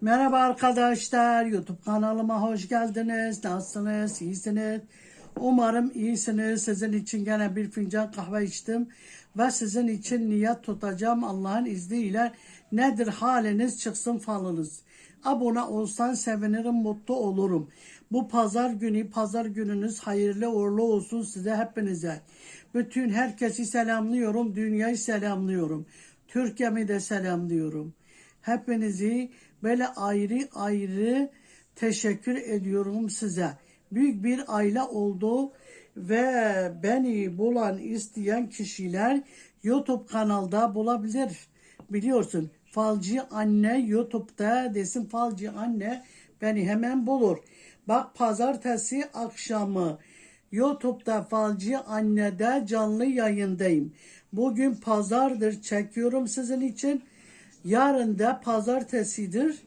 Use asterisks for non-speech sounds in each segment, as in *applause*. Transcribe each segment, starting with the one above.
Merhaba arkadaşlar, YouTube kanalıma hoş geldiniz. Nasılsınız, iyisiniz? Umarım iyisiniz. Sizin için gene bir fincan kahve içtim. Ve sizin için niyet tutacağım Allah'ın izniyle. Nedir haliniz çıksın falınız. Abone olsan sevinirim, mutlu olurum. Bu pazar günü, pazar gününüz hayırlı uğurlu olsun size hepinize. Bütün herkesi selamlıyorum, dünyayı selamlıyorum. Türkiye'mi de selamlıyorum. Hepinizi böyle ayrı ayrı teşekkür ediyorum size. Büyük bir aile oldu ve beni bulan isteyen kişiler YouTube kanalda bulabilir. Biliyorsun Falcı Anne YouTube'da desin Falcı Anne beni hemen bulur. Bak pazartesi akşamı YouTube'da Falcı Anne'de canlı yayındayım. Bugün pazardır çekiyorum sizin için. Yarın da pazartesidir.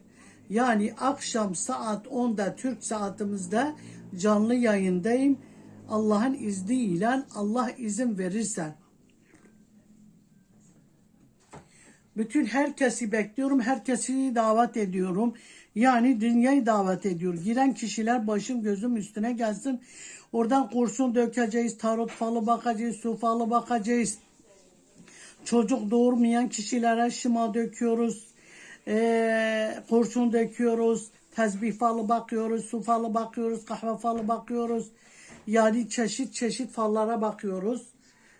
Yani akşam saat 10'da Türk saatimizde canlı yayındayım. Allah'ın izniyle Allah izin verirse. Bütün herkesi bekliyorum. Herkesi davet ediyorum. Yani dünyayı davet ediyor. Giren kişiler başım gözüm üstüne gelsin. Oradan kurşun dökeceğiz. Tarot falı bakacağız. Su falı bakacağız. Çocuk doğurmayan kişilere şıma döküyoruz. Ee, kurşun döküyoruz. Tezbih falı bakıyoruz. Su falı bakıyoruz. Kahve falı bakıyoruz. Yani çeşit çeşit fallara bakıyoruz.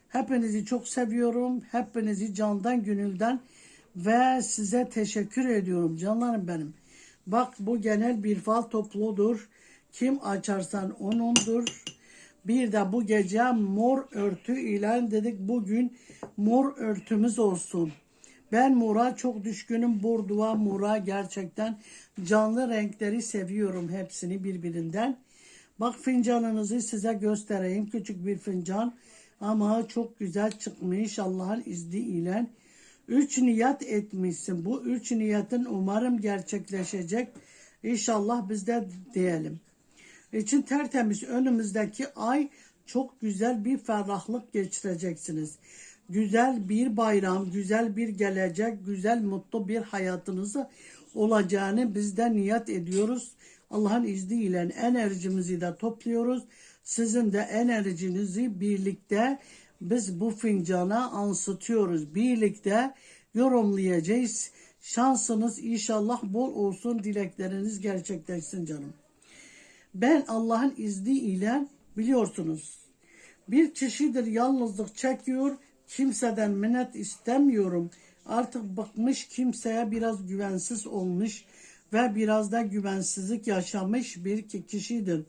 Hepinizi çok seviyorum. Hepinizi candan gönülden ve size teşekkür ediyorum canlarım benim. Bak bu genel bir fal topludur. Kim açarsan onundur. Bir de bu gece mor örtü ile dedik bugün mor örtümüz olsun. Ben mora çok düşkünüm. Burduva, mora gerçekten canlı renkleri seviyorum hepsini birbirinden. Bak fincanınızı size göstereyim. Küçük bir fincan ama çok güzel çıkmış Allah'ın izniyle. Üç niyet etmişsin. Bu üç niyetin umarım gerçekleşecek. İnşallah biz de diyelim. İçin tertemiz önümüzdeki ay çok güzel bir ferahlık geçireceksiniz. Güzel bir bayram, güzel bir gelecek, güzel mutlu bir hayatınızı olacağını biz de niyet ediyoruz. Allah'ın izniyle enerjimizi de topluyoruz. Sizin de enerjinizi birlikte biz bu fincana ansıtıyoruz. Birlikte yorumlayacağız. Şansınız inşallah bol olsun. Dilekleriniz gerçekleşsin canım. Ben Allah'ın izniyle biliyorsunuz. Bir kişidir yalnızlık çekiyor. Kimseden minnet istemiyorum. Artık bakmış kimseye biraz güvensiz olmuş ve biraz da güvensizlik yaşamış bir kişidir.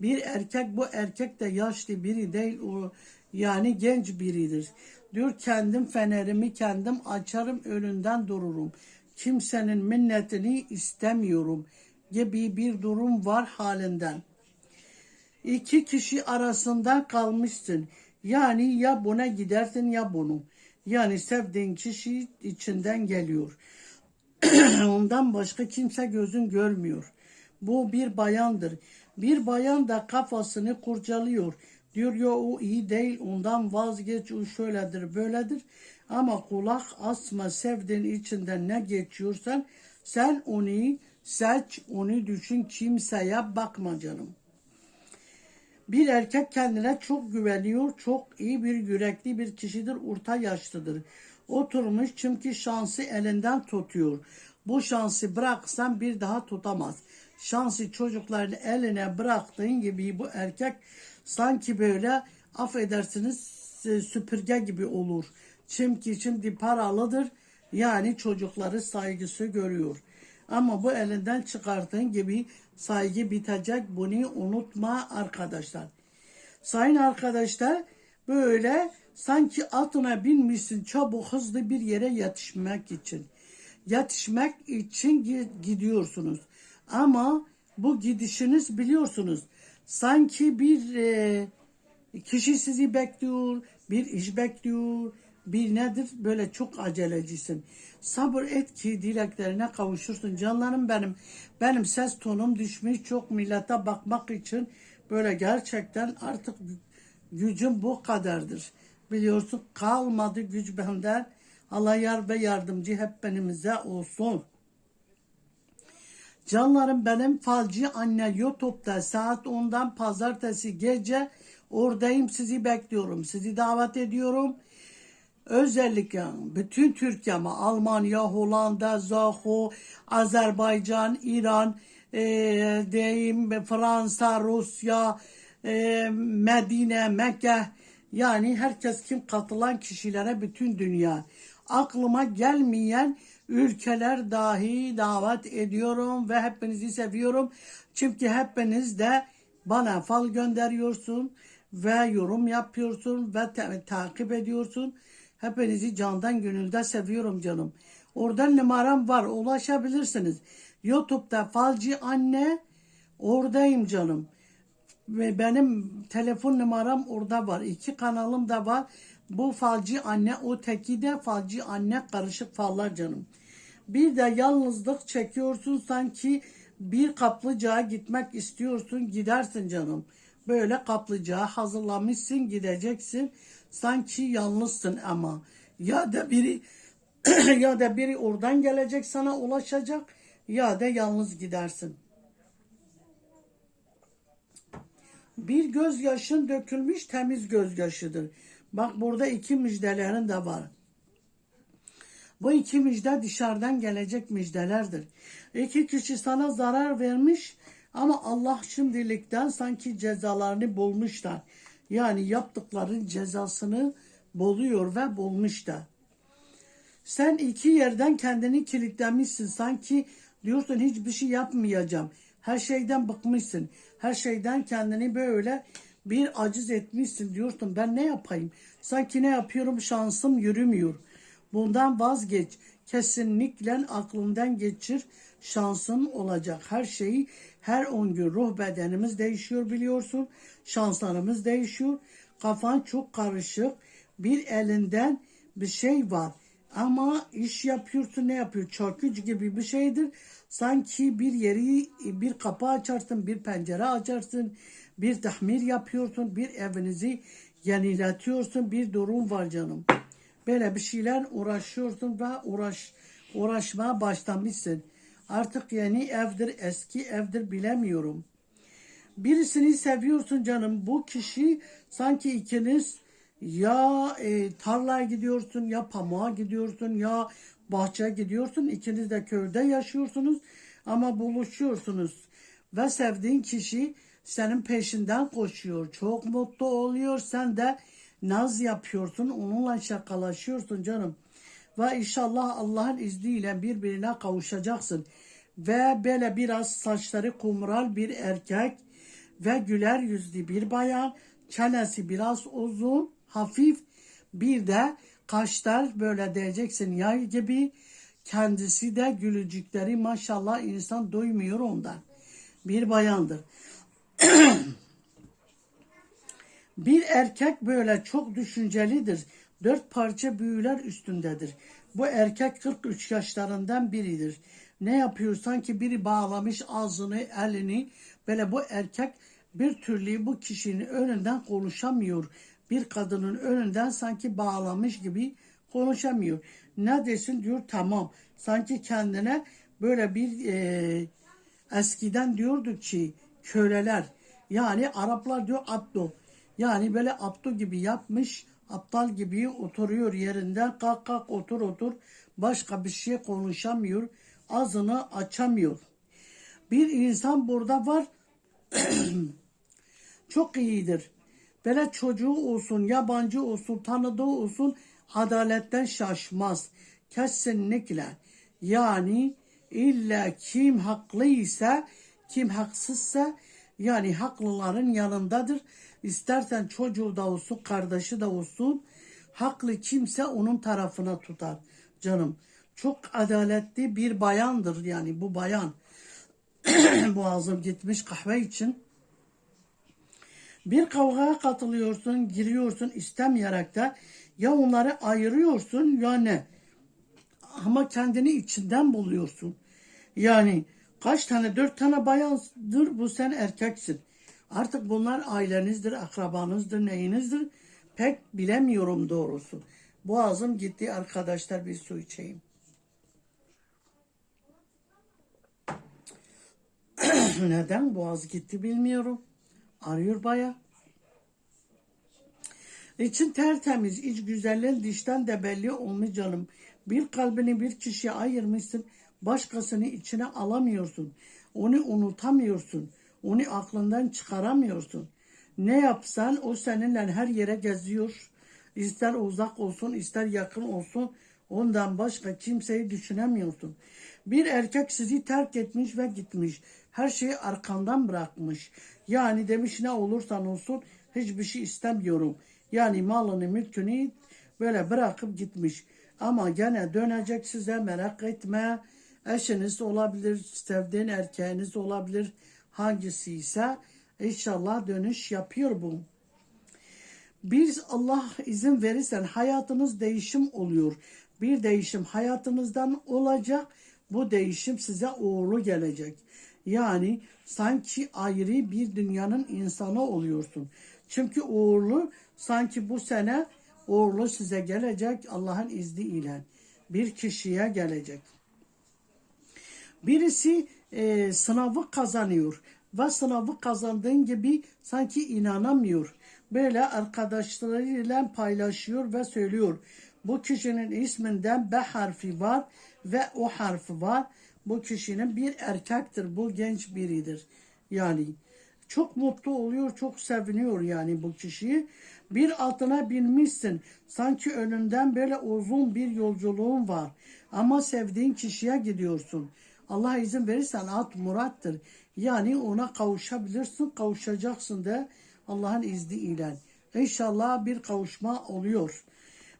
Bir erkek bu erkek de yaşlı biri değil o yani genç biridir. Diyor kendim fenerimi kendim açarım önünden dururum. Kimsenin minnetini istemiyorum gibi bir durum var halinden. İki kişi arasında kalmışsın. Yani ya buna gidersin ya bunu. Yani sevdiğin kişi içinden geliyor. *clears throat* Ondan başka kimse gözün görmüyor. Bu bir bayandır. Bir bayan da kafasını kurcalıyor. Diyor ya o iyi değil ondan vazgeç o şöyledir böyledir. Ama kulak asma sevdiğin içinden ne geçiyorsan sen onu seç onu düşün kimseye bakma canım. Bir erkek kendine çok güveniyor, çok iyi bir yürekli bir kişidir, orta yaşlıdır. Oturmuş çünkü şansı elinden tutuyor. Bu şansı bıraksan bir daha tutamaz. Şansı çocukların eline bıraktığın gibi bu erkek sanki böyle affedersiniz süpürge gibi olur. Çünkü şimdi paralıdır. Yani çocukları saygısı görüyor. Ama bu elinden çıkarttığın gibi saygı bitecek. Bunu unutma arkadaşlar. Sayın arkadaşlar böyle sanki atına binmişsin çabuk hızlı bir yere yetişmek için. Yetişmek için gidiyorsunuz. Ama bu gidişiniz biliyorsunuz. Sanki bir e, kişi sizi bekliyor, bir iş bekliyor, bir nedir böyle çok acelecisin. Sabır et ki dileklerine kavuşursun. Canlarım benim. Benim ses tonum düşmüş çok millete bakmak için böyle gerçekten artık gücüm bu kadardır. Biliyorsun kalmadı güç benden. Allah yar ve yardımcı hep benimize olsun. Canlarım benim falcı anne YouTube'da saat 10'dan pazartesi gece oradayım sizi bekliyorum. Sizi davet ediyorum. Özellikle bütün Türkiye'me Almanya, Hollanda, Zaho, Azerbaycan, İran, e, deyim Fransa, Rusya, e, Medine, Mekke yani herkes kim katılan kişilere bütün dünya aklıma gelmeyen ülkeler dahi davet ediyorum ve hepinizi seviyorum. Çünkü hepiniz de bana fal gönderiyorsun ve yorum yapıyorsun ve ta- takip ediyorsun. Hepinizi candan gönülden seviyorum canım. Oradan numaram var ulaşabilirsiniz. YouTube'da falcı anne oradayım canım. Ve benim telefon numaram orada var. İki kanalım da var. Bu falcı anne, o teki de falcı anne karışık fallar canım. Bir de yalnızlık çekiyorsun sanki bir kaplıcağa gitmek istiyorsun gidersin canım. Böyle kaplıcağa hazırlamışsın gideceksin. Sanki yalnızsın ama. Ya da biri *clears throat* ya da biri oradan gelecek sana ulaşacak ya da yalnız gidersin. Bir gözyaşın dökülmüş temiz gözyaşıdır. Bak burada iki müjdelerin de var. Bu iki müjde dışarıdan gelecek müjdelerdir. İki kişi sana zarar vermiş ama Allah şimdilikten sanki cezalarını bulmuşlar. Yani yaptıkların cezasını buluyor ve bulmuş da. Sen iki yerden kendini kilitlemişsin. Sanki diyorsun hiçbir şey yapmayacağım. Her şeyden bıkmışsın. Her şeyden kendini böyle bir aciz etmişsin. Diyorsun ben ne yapayım? Sanki ne yapıyorum şansım yürümüyor. Bundan vazgeç. Kesinlikle aklından geçir. Şansın olacak. Her şeyi her 10 gün ruh bedenimiz değişiyor biliyorsun. Şanslarımız değişiyor. Kafan çok karışık. Bir elinden bir şey var. Ama iş yapıyorsun ne yapıyor? Çarkıcı gibi bir şeydir. Sanki bir yeri bir kapı açarsın, bir pencere açarsın, bir tahmir yapıyorsun, bir evinizi yeniletiyorsun, bir durum var canım. Böyle bir şeyler uğraşıyorsun ve uğraş uğraşmaya başlamışsın. Artık yeni evdir, eski evdir bilemiyorum. Birisini seviyorsun canım. Bu kişi sanki ikiniz ya e, tarlaya gidiyorsun ya pamuğa gidiyorsun ya bahçeye gidiyorsun. İkiniz de köyde yaşıyorsunuz ama buluşuyorsunuz. Ve sevdiğin kişi senin peşinden koşuyor. Çok mutlu oluyor. Sen de naz yapıyorsun. Onunla şakalaşıyorsun canım. Ve inşallah Allah'ın izniyle birbirine kavuşacaksın. Ve böyle biraz saçları kumral bir erkek ve güler yüzlü bir bayan. Çenesi biraz uzun, hafif. Bir de kaşlar böyle diyeceksin yay gibi. Kendisi de gülücükleri maşallah insan duymuyor ondan. Bir bayandır. *clears throat* Bir erkek böyle çok düşüncelidir. Dört parça büyüler üstündedir. Bu erkek 43 yaşlarından biridir. Ne yapıyor sanki biri bağlamış ağzını, elini. Böyle bu erkek bir türlü bu kişinin önünden konuşamıyor. Bir kadının önünden sanki bağlamış gibi konuşamıyor. Ne desin diyor tamam. Sanki kendine böyle bir e, eskiden diyorduk ki köleler yani Araplar diyor abdo. Yani böyle abdo gibi yapmış aptal gibi oturuyor yerinden kalk kalk otur otur başka bir şey konuşamıyor ağzını açamıyor. Bir insan burada var *clears throat* çok iyidir. Böyle çocuğu olsun, yabancı olsun, tanıdığı olsun adaletten şaşmaz. Kesinlikle. Yani illa kim haklıysa, kim haksızsa yani haklıların yanındadır. İstersen çocuğu da olsun, kardeşi de olsun. Haklı kimse onun tarafına tutar canım. Çok adaletli bir bayandır yani bu bayan. *clears throat* Boğazım gitmiş kahve için. Bir kavgaya katılıyorsun, giriyorsun istemeyerek de ya onları ayırıyorsun ya ne? Ama kendini içinden buluyorsun. Yani kaç tane, dört tane bayandır bu sen erkeksin. Artık bunlar ailenizdir, akrabanızdır, neyinizdir pek bilemiyorum doğrusu. Boğazım gitti arkadaşlar bir su içeyim. *clears throat* Neden boğaz gitti bilmiyorum. Arıyor baya. İçin tertemiz, iç güzelliğin dişten de belli olmuş canım. Bir kalbini bir kişiye ayırmışsın, başkasını içine alamıyorsun. Onu unutamıyorsun. Onu aklından çıkaramıyorsun. Ne yapsan o seninle her yere geziyor. İster uzak olsun, ister yakın olsun. Ondan başka kimseyi düşünemiyorsun. Bir erkek sizi terk etmiş ve gitmiş. Her şeyi arkandan bırakmış. Yani demiş ne olursan olsun hiçbir şey istemiyorum. Yani malını mülkünü böyle bırakıp gitmiş. Ama gene dönecek size merak etme. Eşiniz olabilir, sevdiğin erkeğiniz olabilir. Hangisi ise inşallah dönüş yapıyor bu. Bir Allah izin verirsen hayatınız değişim oluyor. Bir değişim hayatınızdan olacak. Bu değişim size uğurlu gelecek. Yani sanki ayrı bir dünyanın insanı oluyorsun. Çünkü uğurlu sanki bu sene uğurlu size gelecek Allah'ın izniyle. Bir kişiye gelecek. Birisi e, sınavı kazanıyor ve sınavı kazandığın gibi sanki inanamıyor. Böyle arkadaşlarıyla paylaşıyor ve söylüyor. Bu kişinin isminden B harfi var ve O harfi var. Bu kişinin bir erkektir. Bu genç biridir. Yani çok mutlu oluyor, çok seviniyor yani bu kişiyi. Bir altına binmişsin. Sanki önünden böyle uzun bir yolculuğun var. Ama sevdiğin kişiye gidiyorsun. Allah izin verirsen at murattır. Yani ona kavuşabilirsin, kavuşacaksın da Allah'ın izniyle. İnşallah bir kavuşma oluyor.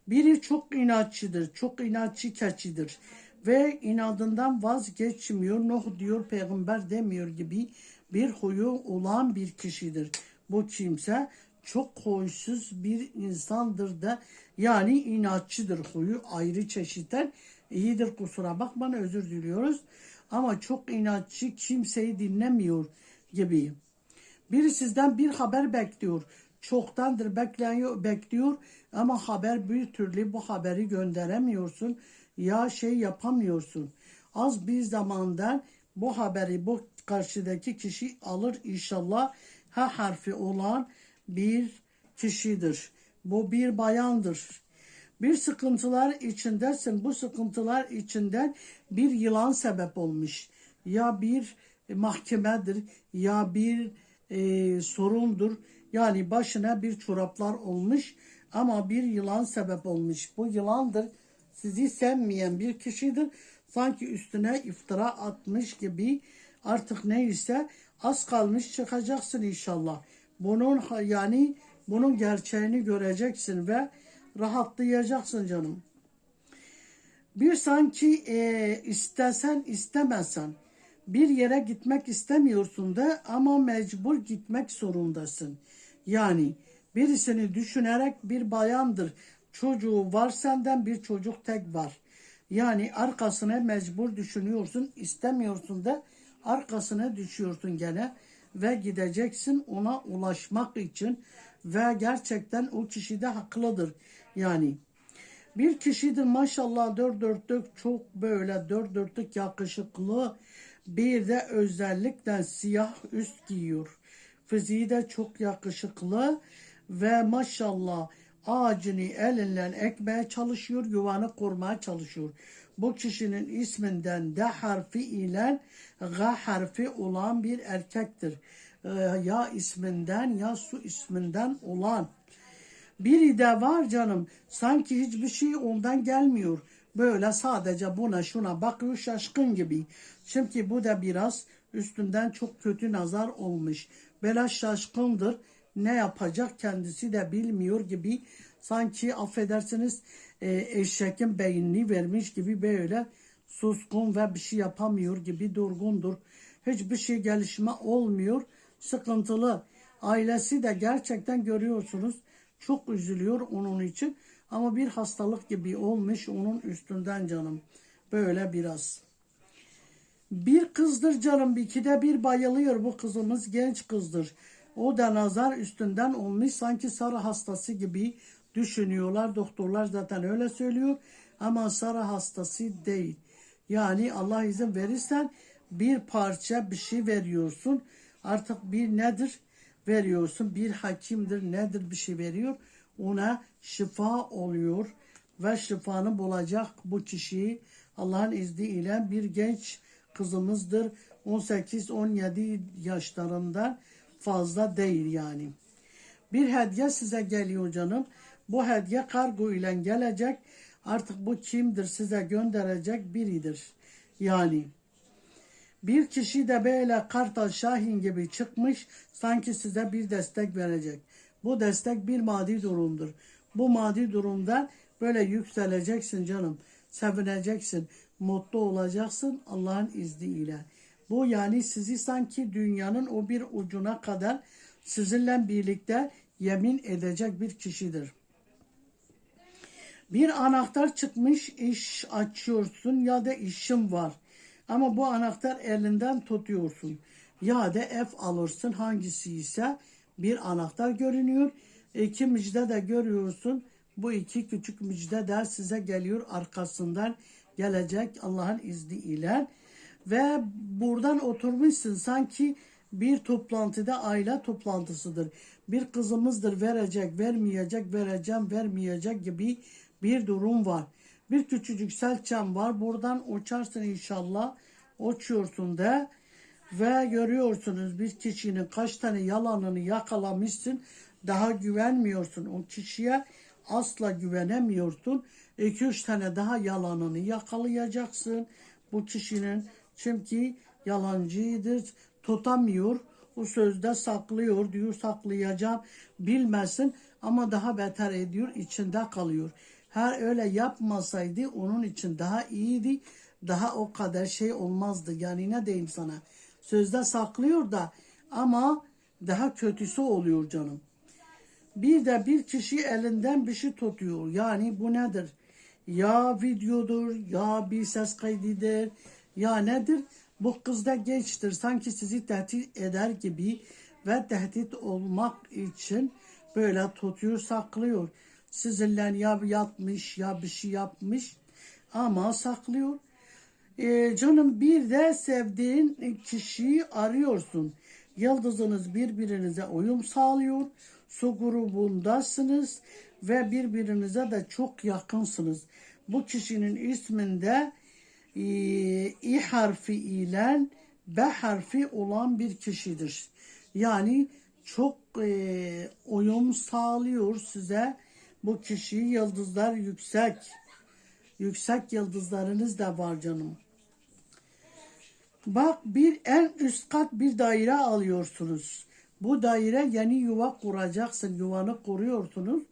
Biri çok inatçıdır, çok inatçı keçidir ve inadından vazgeçmiyor. Nuh diyor peygamber demiyor gibi bir huyu olan bir kişidir. Bu kimse çok huysuz bir insandır da yani inatçıdır huyu ayrı çeşitten iyidir kusura bakmayın özür diliyoruz ama çok inatçı kimseyi dinlemiyor gibi. Biri sizden bir haber bekliyor. Çoktandır bekliyor, bekliyor ama haber bir türlü bu haberi gönderemiyorsun ya şey yapamıyorsun. Az bir zamandan bu haberi bu karşıdaki kişi alır inşallah. H harfi olan bir kişidir. Bu bir bayandır. Bir sıkıntılar içindesin. Bu sıkıntılar içinden bir yılan sebep olmuş. Ya bir mahkemedir ya bir e, sorundur. Yani başına bir çoraplar olmuş ama bir yılan sebep olmuş. Bu yılandır. Sizi sevmeyen bir kişidir. Sanki üstüne iftira atmış gibi artık neyse az kalmış çıkacaksın inşallah. Bunun yani bunun gerçeğini göreceksin ve rahatlayacaksın canım. Bir sanki e, istesen istemezsen bir yere gitmek istemiyorsun da ama mecbur gitmek zorundasın. Yani birisini düşünerek bir bayandır. Çocuğu var senden bir çocuk tek var. Yani arkasına mecbur düşünüyorsun, istemiyorsun da arkasına düşüyorsun gene ve gideceksin ona ulaşmak için ve gerçekten o kişi de haklıdır. Yani bir kişidir maşallah dört dörtlük çok böyle dört dörtlük yakışıklı bir de özellikle siyah üst giyiyor. Fiziği de çok yakışıklı ve maşallah ağacını elinden ekmeye çalışıyor, yuvanı kurmaya çalışıyor. Bu kişinin isminden D harfi ile G harfi olan bir erkektir. Ee, ya isminden ya su isminden olan. Biri de var canım sanki hiçbir şey ondan gelmiyor. Böyle sadece buna şuna bakıyor şaşkın gibi. Çünkü bu da biraz üstünden çok kötü nazar olmuş. Böyle şaşkındır. Ne yapacak kendisi de bilmiyor gibi. Sanki affedersiniz e, eşekin beynini vermiş gibi böyle suskun ve bir şey yapamıyor gibi durgundur. Hiçbir şey gelişme olmuyor. Sıkıntılı. Ailesi de gerçekten görüyorsunuz. Çok üzülüyor onun için. Ama bir hastalık gibi olmuş onun üstünden canım. Böyle biraz. Bir kızdır canım. ikide bir bayılıyor bu kızımız. Genç kızdır. O da nazar üstünden olmuş. Sanki sarı hastası gibi düşünüyorlar. Doktorlar zaten öyle söylüyor. Ama sarı hastası değil. Yani Allah izin verirsen bir parça bir şey veriyorsun. Artık bir nedir? Veriyorsun. Bir hakimdir nedir bir şey veriyor. Ona şifa oluyor. Ve şifanı bulacak bu kişiyi Allah'ın izniyle bir genç kızımızdır. 18-17 yaşlarında fazla değil yani. Bir hediye size geliyor canım. Bu hediye kargo ile gelecek. Artık bu kimdir size gönderecek biridir. Yani bir kişi de böyle Kartal Şahin gibi çıkmış sanki size bir destek verecek. Bu destek bir maddi durumdur. Bu maddi durumda böyle yükseleceksin canım. Sevineceksin. Mutlu olacaksın Allah'ın izniyle. Bu yani sizi sanki dünyanın o bir ucuna kadar sizinle birlikte yemin edecek bir kişidir. Bir anahtar çıkmış iş açıyorsun ya da işim var. Ama bu anahtar elinden tutuyorsun. Ya da ev alırsın hangisi ise bir anahtar görünüyor. İki müjde de görüyorsun. Bu iki küçük müjde de size geliyor arkasından gelecek Allah'ın izniyle. Ve buradan oturmuşsun sanki bir toplantıda aile toplantısıdır. Bir kızımızdır verecek, vermeyecek, vereceğim, vermeyecek gibi bir durum var. Bir küçücük selçem var. Buradan uçarsın inşallah. Uçuyorsun da ve görüyorsunuz bir kişinin kaç tane yalanını yakalamışsın. Daha güvenmiyorsun o kişiye. Asla güvenemiyorsun. 2-3 tane daha yalanını yakalayacaksın bu kişinin. Çünkü yalancıdır, tutamıyor. O sözde saklıyor, diyor saklayacağım, bilmesin ama daha beter ediyor, içinde kalıyor. Her öyle yapmasaydı onun için daha iyiydi, daha o kadar şey olmazdı. Yani ne diyeyim sana, sözde saklıyor da ama daha kötüsü oluyor canım. Bir de bir kişi elinden bir şey tutuyor. Yani bu nedir? Ya videodur, ya bir ses kaydıdır, ya nedir? Bu kız da gençtir. Sanki sizi tehdit eder gibi ve tehdit olmak için böyle tutuyor, saklıyor. Sizinle ya yatmış ya bir şey yapmış ama saklıyor. Ee, canım bir de sevdiğin kişiyi arıyorsun. Yıldızınız birbirinize uyum sağlıyor. Su grubundasınız ve birbirinize de çok yakınsınız. Bu kişinin isminde e, İ harfi ile B harfi olan bir kişidir. Yani çok e, uyum sağlıyor size bu kişi yıldızlar yüksek. Yüksek yıldızlarınız da var canım. Bak bir en üst kat bir daire alıyorsunuz. Bu daire yeni yuva kuracaksın. Yuvanı kuruyorsunuz.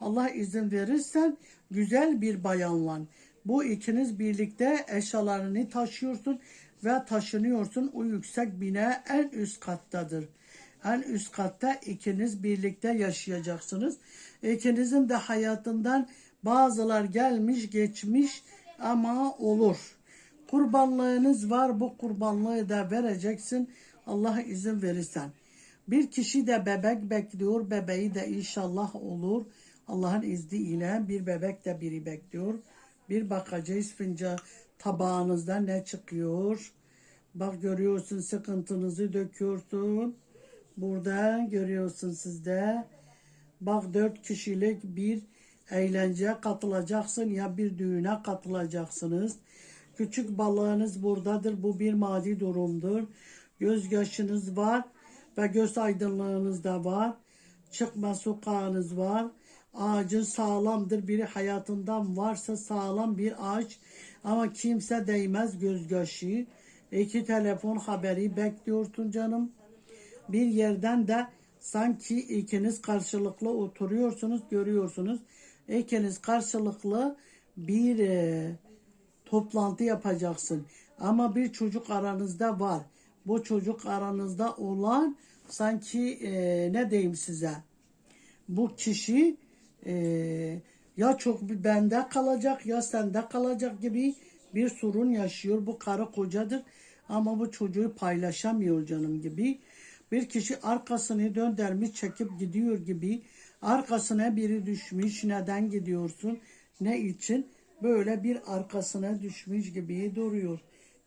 Allah izin verirsen güzel bir bayanla. Bu ikiniz birlikte eşyalarını taşıyorsun ve taşınıyorsun. O yüksek bina en üst kattadır. En üst katta ikiniz birlikte yaşayacaksınız. İkinizin de hayatından bazılar gelmiş geçmiş ama olur. Kurbanlığınız var bu kurbanlığı da vereceksin Allah izin verirsen. Bir kişi de bebek bekliyor. Bebeği de inşallah olur. Allah'ın izniyle bir bebek de biri bekliyor. Bir bakacağız fincan tabağınızda ne çıkıyor. Bak görüyorsun sıkıntınızı döküyorsun. Burada görüyorsun sizde. Bak dört kişilik bir eğlenceye katılacaksın ya bir düğüne katılacaksınız. Küçük balığınız buradadır. Bu bir maddi durumdur. Göz yaşınız var ve göz aydınlığınız da var. Çıkma sokağınız var. Ağacın sağlamdır. Biri hayatından varsa sağlam bir ağaç. Ama kimse değmez göz yaşı. İki telefon haberi bekliyorsun canım. Bir yerden de sanki ikiniz karşılıklı oturuyorsunuz, görüyorsunuz. İkiniz karşılıklı bir e, toplantı yapacaksın. Ama bir çocuk aranızda var. Bu çocuk aranızda olan sanki e, ne diyeyim size? Bu kişi e, ya çok bende kalacak ya sende kalacak gibi bir sorun yaşıyor. Bu karı kocadır ama bu çocuğu paylaşamıyor canım gibi. Bir kişi arkasını döndürmüş çekip gidiyor gibi. Arkasına biri düşmüş. Neden gidiyorsun? Ne için? Böyle bir arkasına düşmüş gibi duruyor.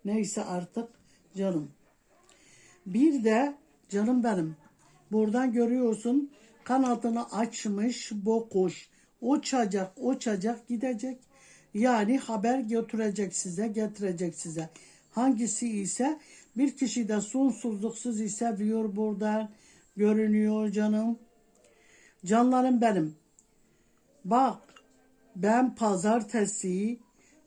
Neyse artık Canım. Bir de canım benim. Buradan görüyorsun kanatını açmış bokuş. Uçacak, uçacak, gidecek. Yani haber götürecek size, getirecek size. Hangisi ise bir kişi de sonsuzluksuz ise diyor buradan görünüyor canım. Canlarım benim. Bak ben pazartesi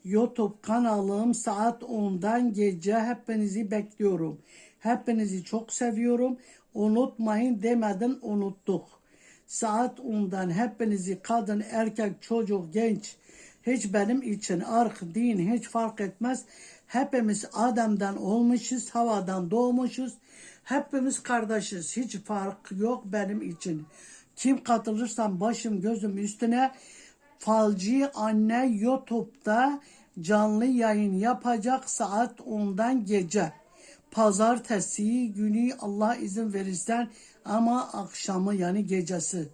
YouTube kanalım saat 10'dan gece hepinizi bekliyorum. Hepinizi çok seviyorum. Unutmayın demeden unuttuk. Saat 10'dan hepinizi kadın, erkek, çocuk, genç hiç benim için ırk, din hiç fark etmez. Hepimiz Adem'den olmuşuz, havadan doğmuşuz. Hepimiz kardeşiz. Hiç fark yok benim için. Kim katılırsam başım gözüm üstüne Falcı Anne YouTube'da canlı yayın yapacak saat 10'dan gece. Pazartesi günü Allah izin verirsen ama akşamı yani gecesi.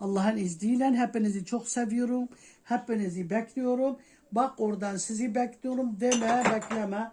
Allah'ın izniyle hepinizi çok seviyorum. Hepinizi bekliyorum. Bak oradan sizi bekliyorum deme bekleme.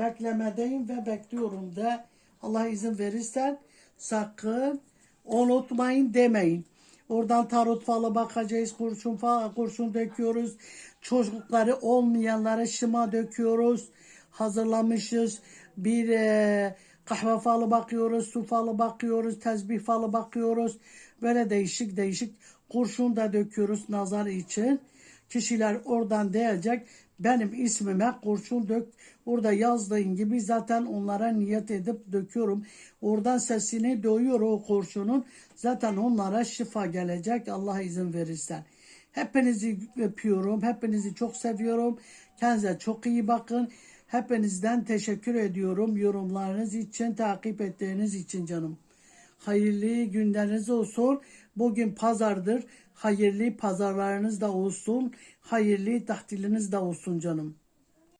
Beklemedeyim ve bekliyorum de. Allah izin verirsen sakın unutmayın demeyin. Oradan tarot falı bakacağız. Kurşun falan kurşun döküyoruz. Çocukları olmayanlara şıma döküyoruz. Hazırlamışız. Bir e, kahve falı bakıyoruz. Su falı bakıyoruz. Tezbih falı bakıyoruz. Böyle değişik değişik kurşun da döküyoruz nazar için. Kişiler oradan diyecek benim ismime kurşun dök. Orada yazdığın gibi zaten onlara niyet edip döküyorum. Oradan sesini doyuyor o kurşunun. Zaten onlara şifa gelecek Allah izin verirsen. Hepinizi öpüyorum. Hepinizi çok seviyorum. Kendinize çok iyi bakın. Hepinizden teşekkür ediyorum yorumlarınız için, takip ettiğiniz için canım. Hayırlı günleriniz olsun. Bugün pazardır. Hayırlı pazarlarınız da olsun. Hayırlı tahtiliniz de olsun canım.